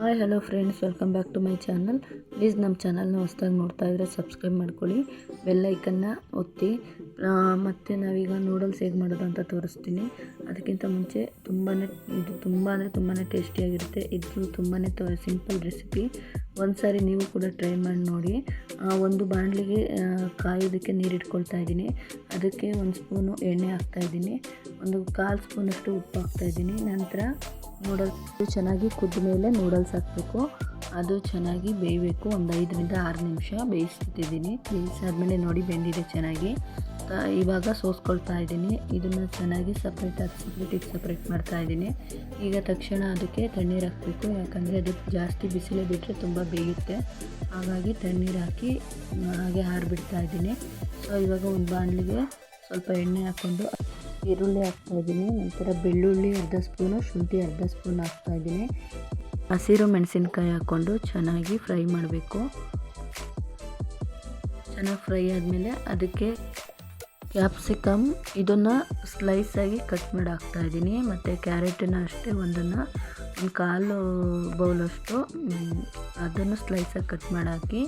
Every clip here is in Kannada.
Hi hello friends welcome back to my channel please ನಮ್ಮ ಚಾನಲ್ನ ಹೊಸ್ದಾಗಿ ನೋಡ್ತಾ ಇದ್ರೆ ಸಬ್ಸ್ಕ್ರೈಬ್ ಮಾಡ್ಕೊಳ್ಳಿ. ಬೆಲ್ಲೈಕನ್ನ ಒತ್ತಿ. ಮತ್ತು ನಾವೀಗ ನೂಡಲ್ಸ್ ಹೇಗೆ ಮಾಡೋದು ಅಂತ ತೋರಿಸ್ತೀನಿ. ಅದಕ್ಕಿಂತ ಮುಂಚೆ ತುಂಬಾ ಇದು ತುಂಬ ತುಂಬಾ ಟೇಸ್ಟಿಯಾಗಿರುತ್ತೆ ಇದು ತುಂಬಾ ಸಿಂಪಲ್ ರೆಸಿಪಿ ಒಂದು ಸಾರಿ ನೀವು ಕೂಡ ಟ್ರೈ ಮಾಡಿ ನೋಡಿ. ಒಂದು ಬಾಣಲಿಗೆ ಕಾಯೋದಕ್ಕೆ ನೀರು ಇಟ್ಕೊಳ್ತಾ ಇದ್ದೀನಿ. ಅದಕ್ಕೆ ಒಂದು ಸ್ಪೂನು ಎಣ್ಣೆ ಹಾಕ್ತಾ ಇದ್ದೀನಿ. ಒಂದು ಕಾಲು ಸ್ಪೂನಷ್ಟು ಉಪ್ಪು ಹಾಕ್ತಾ ಇದ್ದೀನಿ. ನಂತರ ನೂಡಲ್ಸ್ ಚೆನ್ನಾಗಿ ಕುದ್ದ ಮೇಲೆ ನೂಡಲ್ಸ್ ಹಾಕಬೇಕು. ಅದು ಚೆನ್ನಾಗಿ ಬೇಯಬೇಕು. ಒಂದು ಐದರಿಂದ ಆರು ನಿಮಿಷ ಬೇಯಿಸ್ತಿದ್ದೀನಿ ಬೇಯಿಸಾದ್ಮೇಲೆ ನೋಡಿ ಬೆಂದಿದೆ ಚೆನ್ನಾಗಿ. ಇವಾಗ ಸೋಸ್ಕೊಳ್ತಾ ಇದ್ದೀನಿ. ಇದನ್ನು ಚೆನ್ನಾಗಿ ಸಪ್ರೇಟಾಗಿ ಸಪ್ರೇಟಿಗೆ ಸಪ್ರೇಟ್ ಮಾಡ್ತಾ ಇದ್ದೀನಿ. ಈಗ ತಕ್ಷಣ ಅದಕ್ಕೆ ತಣ್ಣೀರು ಹಾಕಬೇಕು. ಯಾಕಂದರೆ ಅದು ಜಾಸ್ತಿ ಬಿಸಿಲೇ ಬಿಟ್ಟರೆ ತುಂಬ ಬೇಯುತ್ತೆ. ಹಾಗಾಗಿ ತಣ್ಣೀರು ಹಾಕಿ, ಹಾಗೆ ಹಾರಿಬಿಡ್ತಾ ಇದ್ದೀನಿ. ಸೊ ಇವಾಗ ಒಂದು ಬಾಣಲಿಗೆ ಸ್ವಲ್ಪ ಎಣ್ಣೆ ಹಾಕ್ಕೊಂಡು ಈರುಳ್ಳಿ ಹಾಕ್ತಾಯಿದ್ದೀನಿ ನಂತರ ಬೆಳ್ಳುಳ್ಳಿ ಅರ್ಧ ಸ್ಪೂನು, ಶುಂಠಿ ಅರ್ಧ ಸ್ಪೂನ್ ಹಾಕ್ತಾಯಿದ್ದೀನಿ ಹಸಿರು ಮೆಣಸಿನ್ಕಾಯಿ ಹಾಕ್ಕೊಂಡು ಚೆನ್ನಾಗಿ ಫ್ರೈ ಮಾಡಬೇಕು. ಚೆನ್ನಾಗಿ ಫ್ರೈ ಆದಮೇಲೆ ಅದಕ್ಕೆ ಕ್ಯಾಪ್ಸಿಕಮ್, ಇದನ್ನು ಸ್ಲೈಸಾಗಿ ಕಟ್ ಮಾಡಿ ಹಾಕ್ತಾಯಿದ್ದೀನಿ ಮತ್ತು ಕ್ಯಾರೆಟನ್ನು ಅಷ್ಟೇ ಒಂದನ್ನು, ಒಂದು ಕಾಲು ಬೌಲಷ್ಟು ಅದನ್ನು ಸ್ಲೈಸಾಗಿ ಕಟ್ ಮಾಡಿ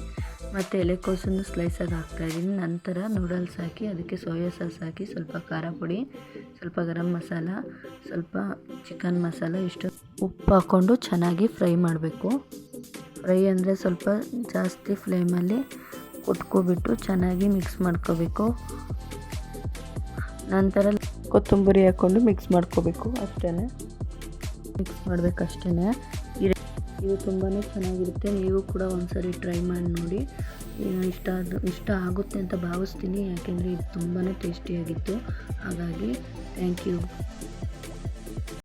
ಮತ್ತು ಎಲೆಕೋಸನ್ನು ಸ್ಲೈಸಾಗಿ ಹಾಕ್ತಾ ಇದ್ದೀನಿ. ನಂತರ ನೂಡಲ್ಸ್ ಹಾಕಿ, ಅದಕ್ಕೆ ಸೋಯಾ ಸಾಸ್ ಹಾಕಿ ಸ್ವಲ್ಪ ಖಾರ ಪುಡಿ, ಸ್ವಲ್ಪ ಗರಂ ಮಸಾಲ, ಸ್ವಲ್ಪ ಚಿಕನ್ ಮಸಾಲ, ಇಷ್ಟು ಉಪ್ಪು ಹಾಕ್ಕೊಂಡು ಚೆನ್ನಾಗಿ ಫ್ರೈ ಮಾಡಬೇಕು. ಫ್ರೈ ಅಂದರೆ ಸ್ವಲ್ಪ ಜಾಸ್ತಿ ಫ್ಲೇಮಲ್ಲಿ ಕುಟ್ಕೊಬಿಟ್ಟು ಚೆನ್ನಾಗಿ ಮಿಕ್ಸ್ ಮಾಡ್ಕೋಬೇಕು. ನಂತರ ಕೊತ್ತಂಬರಿ ಹಾಕ್ಕೊಂಡು ಮಿಕ್ಸ್ ಮಾಡ್ಕೋಬೇಕು ಅಷ್ಟೇ ಮಿಕ್ಸ್ ಮಾಡಬೇಕಷ್ಟೇ ಇದು ತುಂಬಾ ಚೆನ್ನಾಗಿರುತ್ತೆ. ನೀವು ಕೂಡ ಒಂದ್ಸರಿ ಟ್ರೈ ಮಾಡಿ ನೋಡಿ. ಇಷ್ಟ ಇಷ್ಟ ಆಗುತ್ತೆ ಅಂತ ಭಾವಿಸ್ತೀನಿ. ಯಾಕೆಂದರೆ ಇದು ತುಂಬಾ ಟೇಸ್ಟಿಯಾಗಿತ್ತು ಹಾಗಾಗಿ ಥ್ಯಾಂಕ್ ಯು